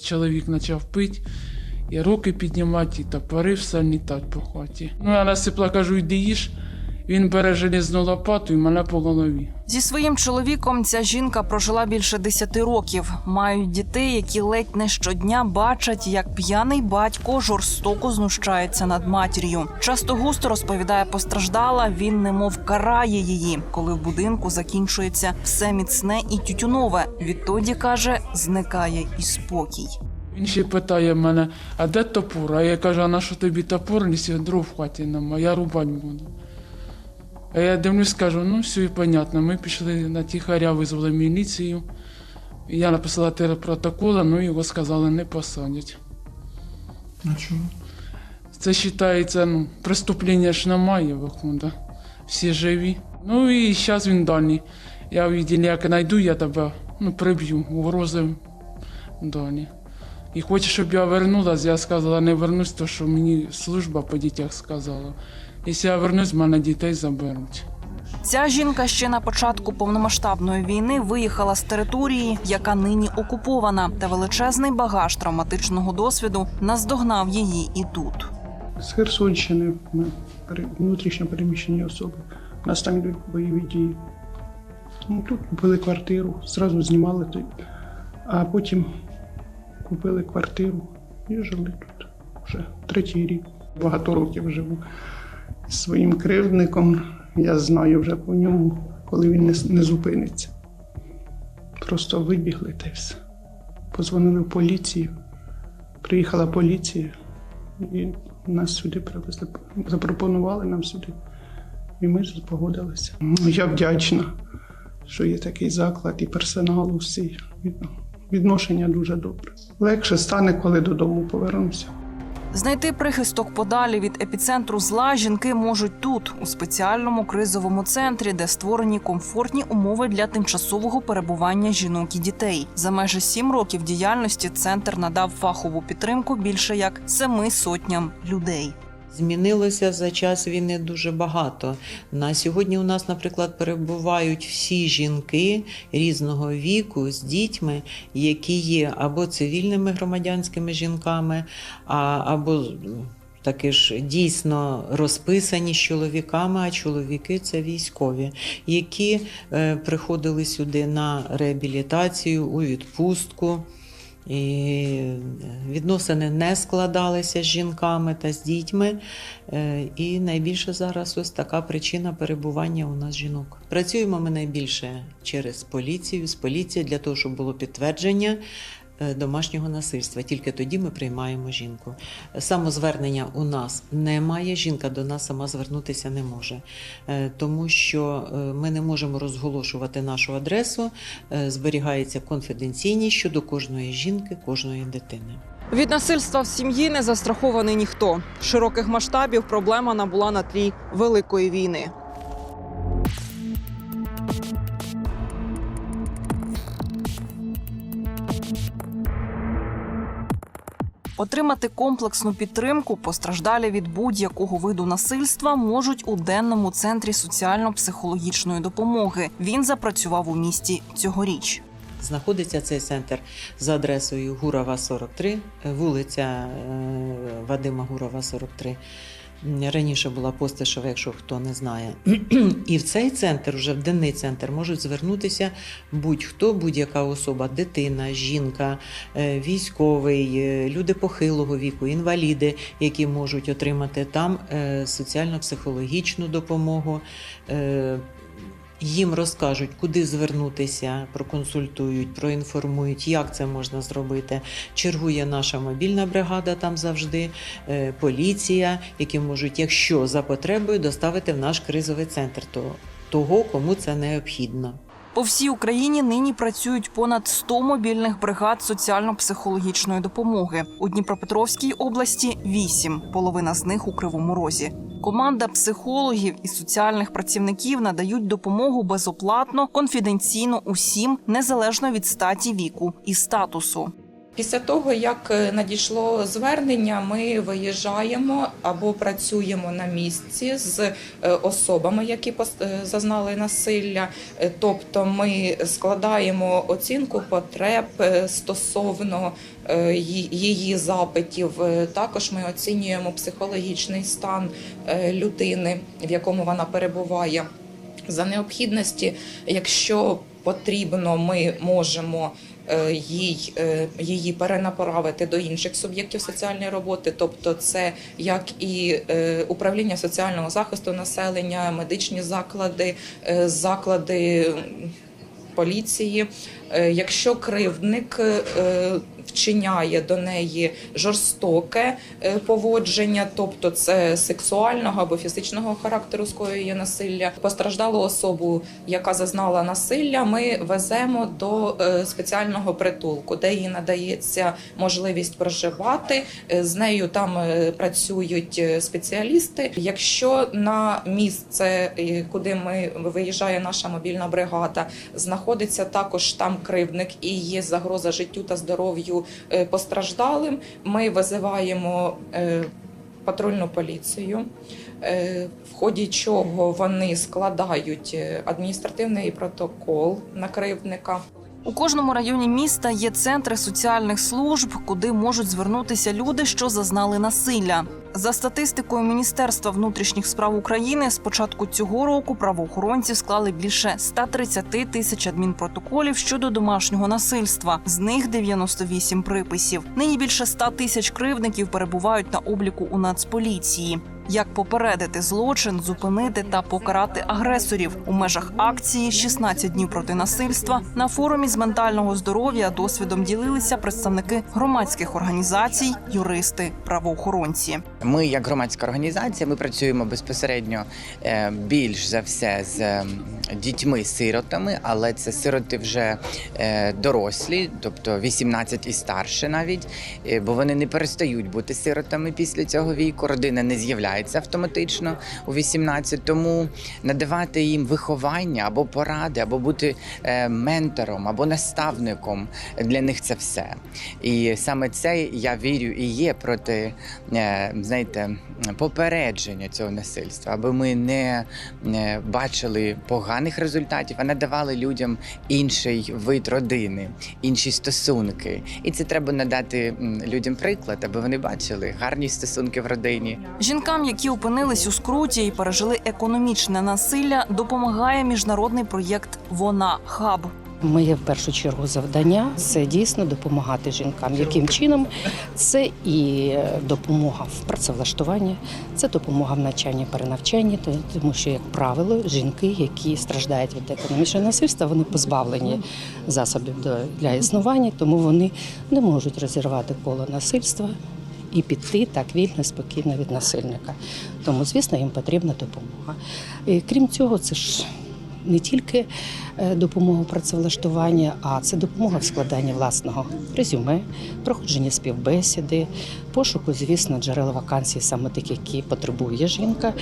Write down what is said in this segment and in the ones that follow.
Чоловік почав пити, і руки піднімати, і топори все так по хаті. Ну, я насипла, кажу, йди їж. Він бере железну лопату і мене по голові. Зі своїм чоловіком ця жінка прожила більше 10 років. Мають дітей, які ледь не щодня бачать, як п'яний батько жорстоко знущається над матір'ю. Часто густо розповідає постраждала. Він немов карає її, коли в будинку закінчується все міцне і тютюнове. Відтоді каже, зникає і спокій. Він ще питає мене, а де топор? А я кажу, а на що тобі топор, якщо дров хаті нема, я рубати буду. А я дивлюсь, кажу, ну все і понятно. Ми пішли на тихаря, визвали міліцію. Я написала протокол, ну його сказали не посадять. А чому? Це вважається, ну, преступлення ж немає, виходить. Всі живі. Ну і зараз він далі. Я виділ, як знайду, я тебе ну, приб'ю, угрози далі. І хоче, щоб я вернулась, я сказала, не вернусь, то що мені служба по дітях сказала. Якщо я вернусь, мене дітей заберуть. Ця жінка ще на початку повномасштабної війни виїхала з території, яка нині окупована, та величезний багаж травматичного досвіду наздогнав її і тут. З Херсонщини ми внутрішньо переміщені особи. У нас там йдуть бойові дії. Ну, тут купили квартиру, зразу знімали тут, а потім купили квартиру і жили тут вже третій рік. Багато років живу своїм кривдником. Я знаю вже по ньому, коли він не, не зупиниться. Просто вибігли й все. Позвонили в поліцію. Приїхала поліція, і нас сюди привезли, запропонували нам сюди. І ми погодилися. Я вдячна, що є такий заклад і персонал усі. Відношення дуже добре. Легше стане, коли додому повернуся. Знайти прихисток подалі від епіцентру зла жінки можуть тут, у спеціальному кризовому центрі, де створені комфортні умови для тимчасового перебування жінок і дітей. За майже сім років діяльності центр надав фахову підтримку більше як семи сотням людей. Змінилося за час війни дуже багато. На сьогодні у нас, наприклад, перебувають всі жінки різного віку з дітьми, які є або цивільними громадянськими жінками, або таки ж дійсно розписані з чоловіками, а чоловіки це військові, які е, приходили сюди на реабілітацію у відпустку. І відносини не складалися з жінками та з дітьми. Е, І найбільше зараз ось така причина перебування у нас жінок. Працюємо ми найбільше через поліцію, з поліцією для того, щоб було підтвердження. Е, Домашнього насильства тільки тоді ми приймаємо жінку. Самозвернення у нас немає. Жінка до нас сама звернутися не може, Е, тому що е, ми не можемо розголошувати нашу адресу. Зберігається конфіденційність щодо кожної жінки, кожної дитини. Від насильства в сім'ї не застрахований ніхто. Широких масштабів проблема набула на тлі великої війни. Отримати комплексну підтримку постраждалі від будь-якого виду насильства можуть у денному центрі соціально-психологічної допомоги. Він запрацював у місті цьогоріч. Знаходиться цей центр за адресою Гурова 43, е, вулиця е, Вадима Гурова 43. Раніше була Постишева, якщо хто не знає. І в цей центр, вже в денний центр, можуть звернутися будь-хто, будь-яка особа, дитина, жінка, е, військовий, е, люди похилого віку, інваліди, які можуть отримати там е, соціально-психологічну допомогу. Їм розкажуть, куди звернутися, проконсультують, проінформують, як це можна зробити. Чергує наша мобільна бригада там завжди, е, поліція, які можуть, якщо за потребою, доставити в наш кризовий центр то- того, кому це необхідно. По всій Україні нині працюють понад 100 мобільних бригад соціально-психологічної допомоги. У Дніпропетровській області 8, половина з них у Кривому Розі. Команда психологів і соціальних працівників надають допомогу безоплатно, конфіденційно усім, незалежно від статі віку і статусу. Після того, як е, надійшло звернення, ми виїжджаємо або працюємо на місці з е, особами, які е, зазнали насилля. Тобто ми складаємо оцінку потреб стосовно її запитів. Також ми оцінюємо психологічний стан людини, в якому вона перебуває. За необхідності, якщо потрібно, ми можемо їй, е, її перенаправити до інших суб'єктів соціальної роботи, тобто це як і е, управління соціального захисту населення, медичні заклади, е, заклади поліції. Е, Якщо кривдник е, вчиняє до неї жорстоке е, поводження, тобто це сексуального або фізичного характеру скоює насилля, постраждалу особу, яка зазнала насилля, ми веземо до е, спеціального притулку, де їй надається можливість проживати. Е, З нею там працюють спеціалісти. Якщо на місце, куди ми виїжджає наша мобільна бригада, знаходиться також там кривдник і є загроза життю та здоров'ю е, постраждалим, ми визиваємо е, патрульну поліцію. е, В ході чого вони складають адміністративний протокол на кривдника. У кожному районі міста є центри соціальних служб, куди можуть звернутися люди, що зазнали насилля. За статистикою Міністерства внутрішніх справ України, з початку цього року правоохоронці склали більше 130 тисяч адмінпротоколів щодо домашнього насильства. З них 98 приписів. Нині більше 100 тисяч кривдників перебувають на обліку у Нацполіції. Як попередити злочин, зупинити та покарати агресорів у межах акції «16 днів проти насильства на форумі з ментального здоров'я досвідом ділилися представники громадських організацій, юристи, правоохоронці. Ми, як громадська організація, ми працюємо безпосередньо е, більш за все з е, дітьми-сиротами, але це сироти вже е, дорослі, тобто 18 і старше навіть, е, бо вони не перестають бути сиротами після цього віку. Родина не з'являється автоматично у 18, тому надавати їм виховання або поради, або бути е, ментором або наставником для них це все. І саме це я вірю і є проти е, знаєте, попередження цього насильства, аби ми не бачили поганих результатів, а надавали людям інший вид родини, інші стосунки. І це треба надати людям приклад, аби вони бачили гарні стосунки в родині. Жінкам, які опинились у скруті і пережили економічне насилля, допомагає міжнародний проєкт Вона Хаб. Моє в першу чергу завдання це дійсно допомагати жінкам. Яким чином це і е, допомога в працевлаштуванні, це допомога в навчанні, перенавчанні, то- тому що, як правило, жінки, які страждають від економічного насильства, вони позбавлені засобів для існування, тому вони не можуть розірвати коло насильства. І піти так вільно, спокійно від насильника. Тому, звісно, їм потрібна допомога. І, крім цього, це ж не тільки е, допомога в працевлаштуванні, а це допомога в складанні власного резюме, проходження співбесіди, пошуку, звісно, джерел вакансій, саме тих, які потребує жінка.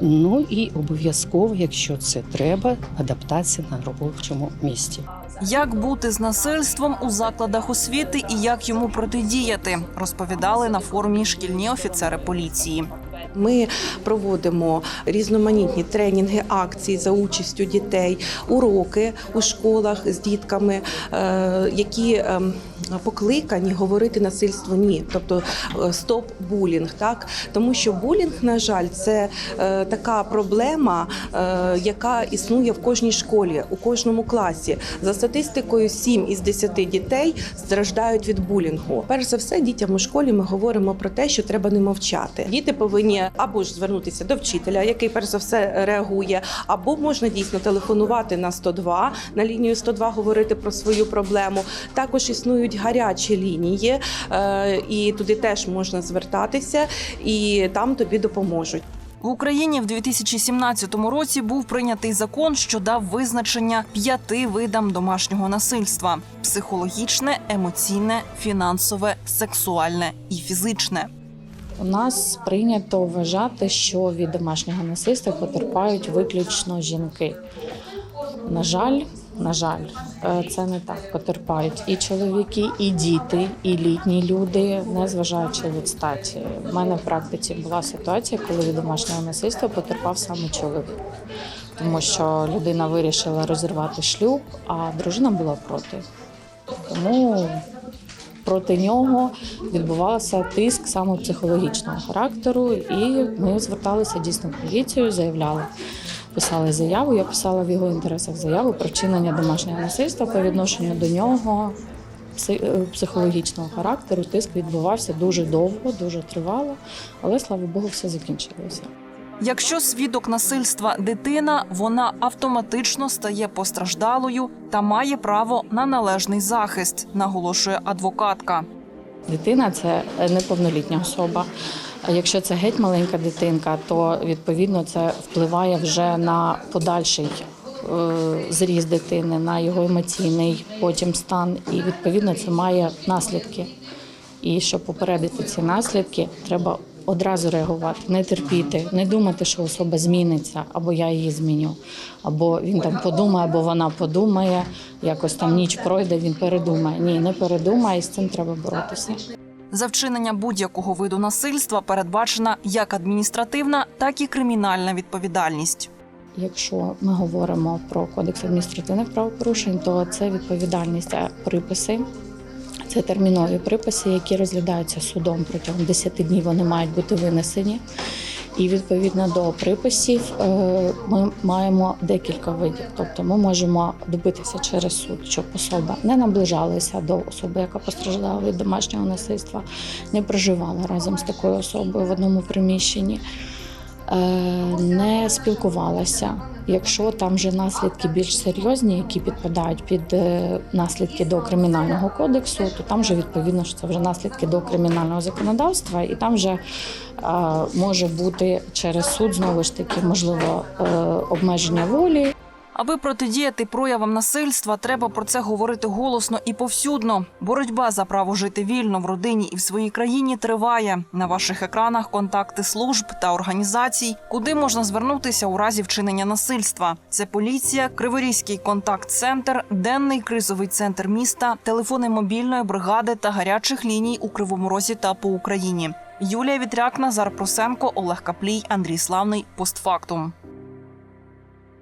Ну і обов'язково, якщо це треба, адаптація на робочому місці. Як бути з насильством у закладах освіти і як йому протидіяти, розповідали на форумі шкільні офіцери поліції. Ми проводимо різноманітні тренінги, акції за участю дітей, уроки у школах з дітками, е, які ем, покликані говорити насильство ні, тобто е, стоп булінг, так тому що булінг, на жаль, це е, така проблема, е, яка існує в кожній школі, у кожному класі. За статистикою, 7 із 10 дітей страждають від булінгу. Перш за все, дітям у школі ми говоримо про те, що треба не мовчати. Діти повинні або ж звернутися до вчителя, який перш за все реагує, або можна дійсно телефонувати на 102, на лінію 102 говорити про свою проблему. Також існують гарячі лінії, е, і туди теж можна звертатися, і там тобі допоможуть. В Україні в 2017 році був прийнятий закон, що дав визначення п'яти видам домашнього насильства: психологічне, емоційне, фінансове, сексуальне і фізичне. У нас прийнято вважати, що від домашнього насильства потерпають виключно жінки. На жаль, на жаль, е, це не так. Потерпають і чоловіки, і діти, і літні люди, незважаючи від статі. У мене в практиці була ситуація, коли від домашнього насильства потерпав саме чоловік, тому що людина вирішила розірвати шлюб, а дружина була проти. Тому проти нього відбувався тиск саме психологічного характеру, і ми зверталися дійсно в поліцію, заявляли. Писали заяву, я писала в його інтересах заяву про вчинення домашнього насильства по відношенню до нього е, психологічного характеру. Тиск відбувався дуже довго, дуже тривало, але слава Богу, все закінчилося. Якщо свідок насильства дитина, вона автоматично стає постраждалою та має право на належний захист, наголошує адвокатка. Дитина це неповнолітня особа. А якщо це геть маленька дитинка, то відповідно це впливає вже на подальший е, зріст дитини, на його емоційний потім стан, і відповідно це має наслідки. І щоб попередити ці наслідки, треба одразу реагувати, не терпіти, не думати, що особа зміниться, або я її зміню, або він там подумає, або вона подумає, якось там ніч пройде, він передумає. Ні, не передумає, і з цим треба боротися. За вчинення будь-якого виду насильства передбачена як адміністративна, так і кримінальна відповідальність. Якщо ми говоримо про кодекс адміністративних правопорушень, то це відповідальність приписи. Це термінові приписи, які розглядаються судом протягом 10 днів. Вони мають бути винесені. І відповідно до приписів е, ми маємо декілька видів. Тобто ми можемо добитися через суд, щоб особа не наближалася до особи, яка постраждала від домашнього насильства, не проживала разом з такою особою в одному приміщенні е, не спілкувалася. Якщо там вже наслідки більш серйозні, які підпадають під е, наслідки до кримінального кодексу, то там вже відповідно що це вже наслідки до кримінального законодавства, і там вже може бути через суд знову ж таки можливо е, обмеження волі. Аби протидіяти проявам насильства, треба про це говорити голосно і повсюдно. Боротьба за право жити вільно в родині і в своїй країні триває. На ваших екранах контакти служб та організацій, куди можна звернутися у разі вчинення насильства. Це поліція, Криворізький контакт-центр, денний кризовий центр міста, телефони мобільної бригади та гарячих ліній у Кривому Розі та по Україні. Юлія Вітряк, Назар Просенко, Олег Каплій, Андрій Славний. Постфактум.